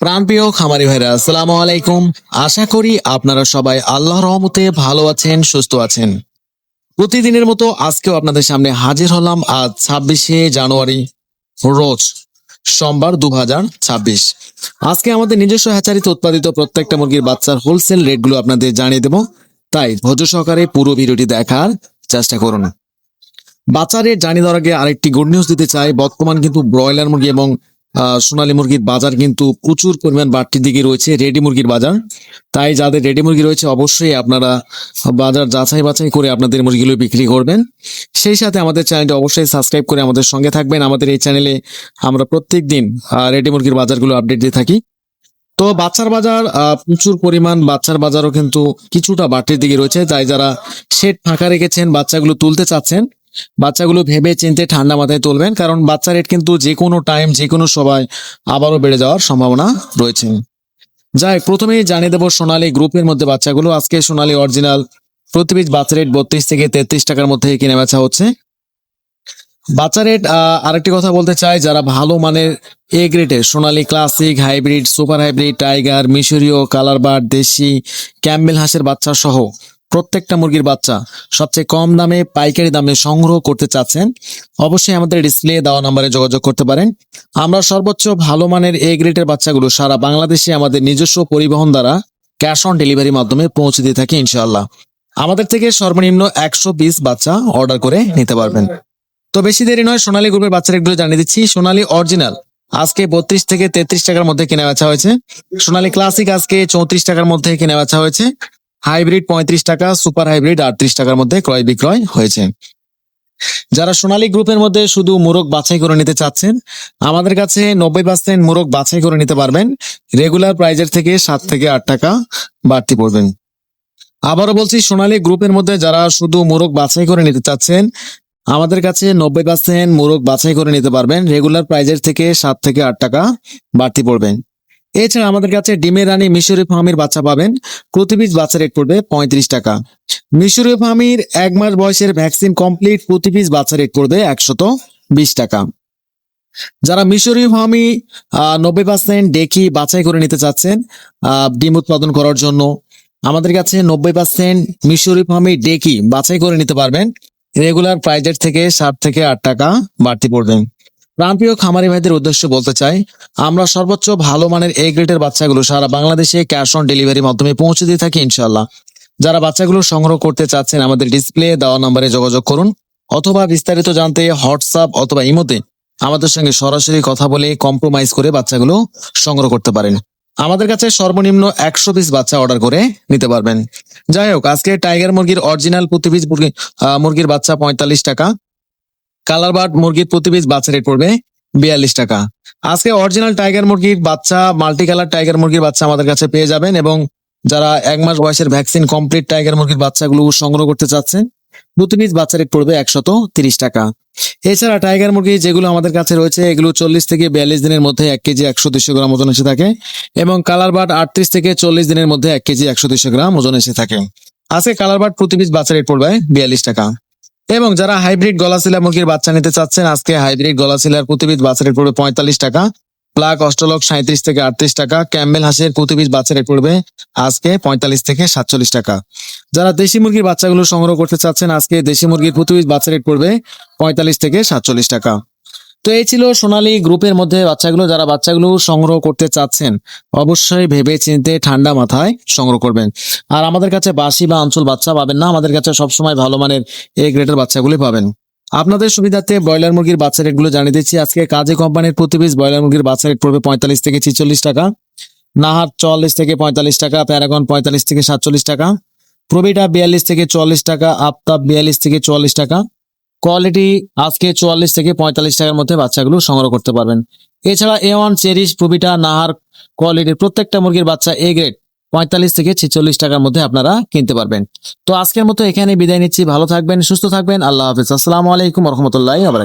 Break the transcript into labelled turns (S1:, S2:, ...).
S1: প্রাণপ্রিয় খামারি ভাইরা, আসসালামু আলাইকুম। আশা করি আপনারা সবাই আল্লাহর রহমতে ভালো আছেন, সুস্থ আছেন। প্রতিদিনের মতো আজকেও আপনাদের সামনে হাজির হলাম আজ ছাব্বিশে জানুয়ারি রোজ সোমবার দু ছাব্বিশ। আজকে আমাদের নিজস্ব হ্যাচারিতে উৎপাদিত প্রত্যেকটা মুরগির বাচ্চার হোলসেল রেটগুলো আপনাদের জানিয়ে দেব। তাই ধৈর্য সহকারে পুরো ভিডিওটি দেখার চেষ্টা করুন। বাচ্চা রেট জানিয়ে দেওয়ার আগে আরেকটি গুড নিউজ দিতে চাই। বর্তমান কিন্তু ব্রয়লার মুরগি এবং সোনালী মুরগির বাজার কিন্তু প্রচুর পরিমাণ বাড়তির দিকে রয়েছে রেডি মুরগির বাজার। তাই যাদের রেডি মুরগি রয়েছে, অবশ্যই আপনারা বাজার যাচাই বাছাই করে আপনাদের মুরগিগুলো বিক্রি করবেন। সেই সাথে আমাদের চ্যানেলটি অবশ্যই সাবস্ক্রাইব করে আমাদের সঙ্গে থাকবেন। আমাদের এই চ্যানেলে আমরা প্রত্যেক দিন রেডি মুরগির বাজারগুলো আপডেট দিয়ে থাকি। তো বাচ্চার বাজার প্রচুর পরিমাণ বাচ্চার বাজারও কিন্তু কিছুটা বাড়তির দিকে রয়েছে। তাই যারা শেড ফাঁকা রেখেছেন, বাচ্চাগুলো তুলতে চাচ্ছেন বাচ্চাগুলো ভেবে চিনতে ঠান্ডা মাথায় তুলবেন, কারণ বাচ্চা রেট কিন্তু যে কোনো টাইম যে কোনো সময় আবারও বেড়ে যাওয়ার সম্ভাবনা রয়েছে। যাই প্রথমেই জানিয়ে দেবো সোনালী গ্রুপের মধ্যে বাচ্চাগুলো। আজকে সোনালী অরিজিনাল প্রতি বাচ্চা রেট বত্রিশ থেকে তেত্রিশ টাকার মধ্যে কিনে বেচা হচ্ছে। বাচ্চা রেট আরেকটি কথা বলতে চাই, যারা ভালো মানের এ গ্রেডের Sonali classic hybrid super hybrid tiger মিশরীয় কালার বার দেশি, ক্যাম্বেল হাঁসের বাচ্চা সহ প্রত্যেকটা মুরগির বাচ্চা সবচেয়ে কম দামে, পাইকারি দামে সংগ্রহ করতে চাচ্ছেন, অবশ্যই আমাদের ডিসপ্লে দেওয়া নম্বরে যোগাযোগ করতে পারেন। আমরা সর্বোচ্চ ভালো মানের এ গ্রেডের বাচ্চাগুলো সারা বাংলাদেশে আমাদের নিজস্ব পরিবহন দ্বারা ক্যাশ অন ডেলিভারির মাধ্যমে পৌঁছে দিয়ে থাকি ইনশাআল্লাহ। আমাদের থেকে সর্বনিম্ন একশো পিস বাচ্চা অর্ডার করে নিতে পারবেন। তো বেশি দেরি নয়, সোনালী গ্রুপের বাচ্চা রেটগুলো জানিয়ে দিচ্ছি, সোনালী অরিজিনাল আজকে বত্রিশ থেকে তেত্রিশ টাকার মধ্যে কেনা বেচা হয়েছে। সোনালী ক্লাসিক আজকে চৌত্রিশ টাকার মধ্যে কেনা বেচা হয়েছে। হাইব্রিড পঁয়ত্রিশ টাকা, সুপার হাইব্রিড আটত্রিশ টাকার মধ্যে ক্রয় বিক্রয় হয়েছে। যারা সোনালী গ্রুপের মধ্যে শুধু মুরগ বাছাই করে নিতে চাচ্ছেন, আমাদের কাছে নব্বই পার্সেন্ট মুরগ বাছাই করে নিতে পারবেন। রেগুলার প্রাইজের থেকে সাত থেকে আট টাকা বাড়তি পড়বেন আবারও বলছি, সোনালী গ্রুপের মধ্যে যারা শুধু মুরগ বাছাই করে নিতে চাচ্ছেন, আমাদের কাছে নব্বই পার্সেন্ট মুরগ বাছাই করে নিতে পারবেন। রেগুলার প্রাইজের থেকে সাত থেকে আট টাকা বাড়তি পড়বেন এছাড়া আমাদের কাছে ডিমের রানী মিশরি ফার্মের বাচ্চা পাবেন। প্রতি পিস বাচ্চা রেট পড়বে পঁয়ত্রিশ টাকা। মিশরি ফার্মের এক মাস বয়সের ভ্যাকসিন কমপ্লিট, প্রতি পিস বাচ্চা রেট পড়বে একশত বিশ টাকা। যারা মিশরি ফার্মি নব্বই পার্সেন্ট ডেকি বাছাই করে নিতে চাচ্ছেন ডিম উৎপাদন করার জন্য, আমাদের কাছে নব্বই পার্সেন্ট মিশরি ফার্মি ডেকি বাছাই করে নিতে পারবেন। রেগুলার প্রাইজের থেকে সাত থেকে আট টাকা বাড়তি পড়বেন প্রাণপ্রিয় খামারি ভাইদের উদ্দেশ্যে বলতে চাই, আমরা সর্বোচ্চ ভালো মানের এ গ্রেডের বাচ্চাগুলো সারা বাংলাদেশে ক্যাশ অন ডেলিভারির মাধ্যমে পৌঁছে দিয়ে থাকি ইনশাল্লাহ যারা বাচ্চাগুলো সংগ্রহ করতে চাচ্ছেন, আমাদের ডিসপ্লে দেওয়া নম্বরে যোগাযোগ করুন, অথবা বিস্তারিত জানতে হোয়াটসঅ্যাপ অথবা ইমোতে আমাদের সঙ্গে সরাসরি কথা বলে কম্প্রোমাইজ করে বাচ্চাগুলো সংগ্রহ করতে পারেন। আমাদের কাছে সর্বনিম্ন একশো পিস বাচ্চা অর্ডার করে নিতে পারবেন। যাই হোক, আজকে টাইগার মুরগির অরিজিনাল প্রতি পিস মুরগি মুরগির বাচ্চা পঁয়তাল্লিশ টাকা। কালার বার্ড মুরগির প্রতি পিস বাচ্চা রেট পড়বে বিয়াল্লিশ টাকা। আজকে অরিজিনাল টাইগার মুরগির বাচ্চা মাল্টি কালার টাইগার মুরগির বাচ্চা আমাদের কাছে পেয়ে যাবেন এবং যারা এক মাস বয়সের ভ্যাকসিন কমপ্লিট টাইগার মুরগির বাচ্চাগুলো সংগ্রহ করতে চাচ্ছেন প্রতি পিস বাচ্চা রেট পড়বে একশত তিরিশ টাকা। এছাড়া টাইগার মুরগি যেগুলো আমাদের কাছে রয়েছে, এগুলো চল্লিশ থেকে বিয়াল্লিশ দিনের মধ্যে এক কেজি একশো দুশো গ্রাম ওজন এসে থাকে এবং কালার বাট আটত্রিশ থেকে চল্লিশ দিনের মধ্যে এক কেজি একশো দুশো গ্রাম ওজন এসে থাকে। আজকে কালার বাট প্রতি পিস বাচ্চা রেট পড়বে বিয়াল্লিশ টাকা। এবং যারা হাইব্রিড গলাশিলা মুরগির বাচ্চা নিতে চাচ্ছেন, আজকে হাইব্রিড গলাশিলার প্রতি পিস বাচ্চা রেট পড়বে পঁয়তাল্লিশ টাকা, প্লাক অস্ট্রলক সাঁত্রিশ থেকে আটত্রিশ টাকা, ক্যাম্বেল হাঁসের প্রতিবিধ বাচ্চা রেট পড়বে আজকে পঁয়তাল্লিশ থেকে সাতচল্লিশ টাকা। যারা দেশি মুরগির বাচ্চাগুলো সংগ্রহ করতে চাচ্ছেন, আজকে দেশি মুরগির প্রতিবিধ বাচ্চা রেট পড়বে পঁয়তাল্লিশ থেকে সাতচল্লিশ টাকা। তো এই ছিল সোনালী গ্রুপের মধ্যে বাচ্চাগুলো, যারা বাচ্চাগুলো সংগ্রহ করতে চাচ্ছেন, অবশ্যই ভেবে চিনতে ঠান্ডা মাথায় সংগ্রহ করবেন। আর আমাদের কাছে বাসি বা অঞ্চল বাচ্চা পাবেন না, আমাদের কাছে সবসময় ভালো মানের এ গ্রেডের বাচ্চাগুলি পাবেন। আপনাদের সুবিধার্থে ব্রয়লার মুরগির বাচ্চা রেটগুলো জানিয়ে দিচ্ছি। আজকে কাজে কোম্পানির প্রতি পিস ব্রয়লার মুরগির বাচ্চা রেট পড়বে পঁয়তাল্লিশ থেকে ছিচল্লিশ টাকা। নাহার চুয়াল্লিশ থেকে পঁয়তাল্লিশ টাকা, প্যারাগন পঁয়তাল্লিশ থেকে সাতচল্লিশ টাকা, প্রবিটা বিয়াল্লিশ থেকে চুয়াল্লিশ টাকা, আফতাব বিয়াল্লিশ থেকে চুয়াল্লিশ টাকা। কোয়ালিটি আজকে চুয়াল্লিশ থেকে পঁয়তাল্লিশ টাকার মধ্যে বাচ্চাগুলো সংগ্রহ করতে পারবেন। এছাড়া এ ওয়ান চেরিশ প্রবিটা নাহার কোয়ালিটির প্রত্যেকটা মুরগির বাচ্চা এ গ্রেড পঁয়তাল্লিশ থেকে ছেচল্লিশ টাকার মধ্যে আপনারা কিনতে পারবেন। তো আজকের মতো এখানে বিদায় নিচ্ছি। ভালো থাকবেন, সুস্থ থাকবেন। আল্লাহ হাফিজ। আসসালামু আলাইকুম রহমতুল্লাহ আবার